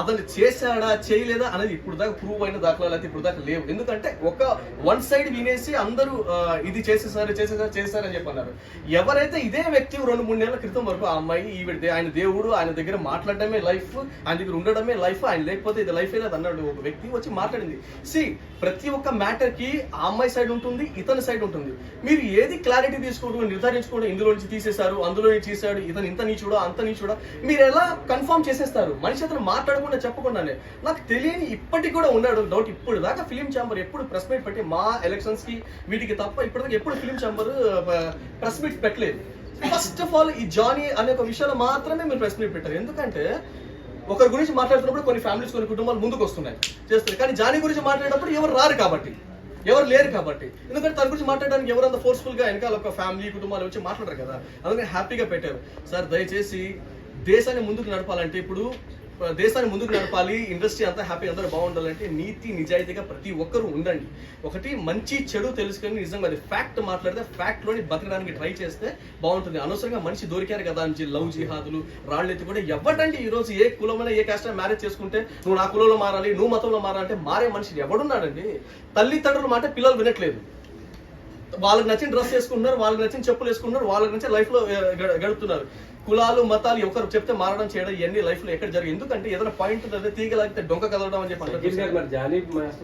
అతను చేశాడా చేయలేదా అనేది ఇప్పుడు దాకా ప్రూవ్ అయిన దాఖలాలు అయితే ఇప్పుడు దాకా లేవు. ఎందుకంటే ఒక వన్ సైడ్ వినేసి అందరూ ఇది చేసేసారు చేసేసారు చేసేసారు చెప్పన్నారు. ఎవరైతే ఇదే వ్యక్తి రెండు మూడు నెలల క్రితం వరకు ఆ అమ్మాయి ఈవిడ ఆయన దేవుడు ఆయన దగ్గర మాట్లాడడమే లైఫ్ ఆయన దగ్గర ఉండడమే లైఫ్ ఆయన లేకపోతే ఇది లైఫ్ లేదు అన్నాడు ఒక వ్యక్తి వచ్చి మాట్లాడింది. సి ప్రతి ఒక్క మ్యాటర్కి ఆ అమ్మాయి సైడ్ ఉంటుంది ఇతని సైడ్ ఉంటుంది. మీరు ఏది క్లారిటీ తీసుకోవడం నిర్ధారించుకోవడం ఇందులో నుంచి తీసేశారు అందులో నుంచి తీసాడు ఇతను ఇంత నీచుడా అంత నీచుడా మీరు ఎలా కన్ఫర్మ్ చేసేస్తారు? మనిషి అతను మాట్లాడకుండా చెప్పకుండానే నాకు తెలియని ఇప్పటికి కూడా ఉన్నాడు డౌట్ ఇప్పుడు దాకా ఫిలిం ఛాంబర్ ఎప్పుడు ప్రెస్ మీట్ పెట్టి మా ఎలక్షన్స్కి వీటికి తప్ప ఇప్పటిదాకా ఎప్పుడు ఫిలిం ఛాంబర్ ప్రెస్ మీట్ పెట్టలేదు. ఫస్ట్ ఆఫ్ ఆల్ ఈ జానీ అనే ఒక విషయాలు మాత్రమే మీరు ప్రెస్ మీట్ పెట్టారు. ఎందుకంటే ఒకరి గురించి మాట్లాడుతున్నప్పుడు కొన్ని ఫ్యామిలీస్ కొన్ని కుటుంబాలు ముందుకు వస్తున్నాయి చేస్తారు కానీ జానీ గురించి మాట్లాడేటప్పుడు ఎవరు రారు కాబట్టి ఎవరు లేరు కాబట్టి. ఎందుకంటే తన గురించి మాట్లాడడానికి ఎవరంత ఫోర్స్ఫుల్గా వెనకాల ఒక ఫ్యామిలీ కుటుంబాలు వచ్చి మాట్లాడరు కదా. అందుకని హ్యాపీగా పెట్టారు. సార్ దయచేసి దేశాన్ని ముందుకు నడపాలంటే ఇప్పుడు దేశాన్ని ముందుకు నడపాలి ఇండస్ట్రీ అంతా హ్యాపీ అందరూ బాగుండాలంటే నీతి నిజాయితీగా ప్రతి ఒక్కరూ ఉండండి. ఒకటి మంచి చెడు తెలుసుకొని నిజంగా అది ఫ్యాక్ట్ మాట్లాడితే ఫ్యాక్ట్లోని బతకడానికి ట్రై చేస్తే బాగుంటుంది. అనవసరంగా మనిషి దొరికారు కదా అని లవ్ జిహాదులు రాళ్ళెత్తి కూడా ఎవడంటే ఈ రోజు ఏ కులమైన ఏ కాస్ట్ మ్యారేజ్ చేసుకుంటే నువ్వు నా కులంలో మారాలి నువ్వు మతంలో మారాలంటే మారే మనిషి ఎవడున్నాడండి? తల్లిదండ్రులు మాట పిల్లలు వినట్లేదు. వాళ్ళకి నచ్చిన డ్రెస్ వేసుకుంటున్నారు వాళ్ళకి నచ్చిన చెప్పులు వేసుకుంటున్నారు వాళ్ళకి నచ్చిన లైఫ్లో ఆ, గ- గడుపుతున్నారు. కులాలు మతాలు ఒకరు చెప్తే మారడం చేయడం ఇవన్నీ లైఫ్లో ఎక్కడ జరిగింది ఎందుకంటే ఏదైనా పాయింట్ ఉంటే తీగలాగితే డొంక కదలడం అని చెప్పి జానీ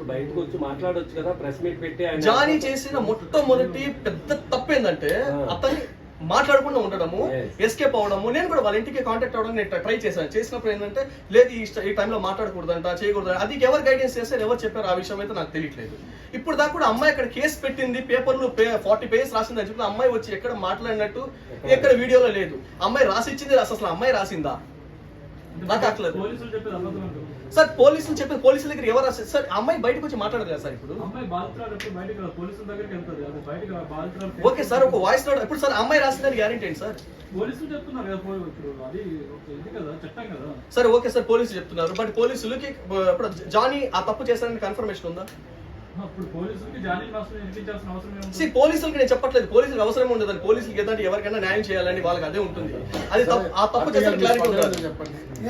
బయటకు వచ్చి మాట్లాడొచ్చు కదా ప్రెస్ మీట్ పెట్టి జానీ చేసిన మొట్టమొదటి పెద్ద తప్పు ఏంటంటే అతన్ని మాట్లాడకుండా ఉండడము. ఎస్కేప్ అవడము నేను కూడా వాళ్ళ ఇంటికి కాంటాక్ట్ అవ్వడం నేను ట్రై చేశాను. చేసినప్పుడు ఏంటంటే లేదు ఈ ఈ టైంలో మాట్లాడకూడదంట చేయకూడదు అది ఎవరు గైడెన్స్ చేస్తారు ఎవరు చెప్పారు ఆ విషయం అయితే నాకు తెలియట్లేదు. ఇప్పుడు దాకా కూడా అమ్మాయి అక్కడ కేసు పెట్టింది పేపర్లు ఫార్టీ పేజెస్ రాసింది అని చెప్పి అమ్మాయి వచ్చి ఎక్కడ మాట్లాడినట్టు ఎక్కడ? వీడియోలో లేదు. అమ్మాయి రాసిచ్చింది రాసి అసలు అమ్మాయి రాసిందా? నాకు అంటారు సార్ పోలీసులు చెప్పిన పోలీసుల దగ్గర ఎవరు రాశారు సార్ అమ్మాయి బయటకు వచ్చి మాట్లాడదు కదా సార్ ఇప్పుడు? ఓకే సార్ ఒక వాయిస్ నోట్ ఇప్పుడు సార్ అమ్మాయి రాసిందని గ్యారెంటీ ఏంటి సార్? సరే ఓకే సార్ పోలీసులు చెప్తున్నారు. బట్ పోలీసులకి ఇప్పుడు జానీ ఆ తప్పు చేశారని కన్ఫర్మేషన్ ఉందా? అప్పుడు పోలీసులకి సి నేను చెప్పట్లేదు. పోలీసులకు అవసరం ఉండదు. పోలీసులకి ఏదంటే ఎవరికైనా న్యాయం చేయాలని వాళ్ళకి అదే ఉంటుంది. అది తప్పు- ఆ తప్పు చేసిన క్లారిటీ చెప్పండి.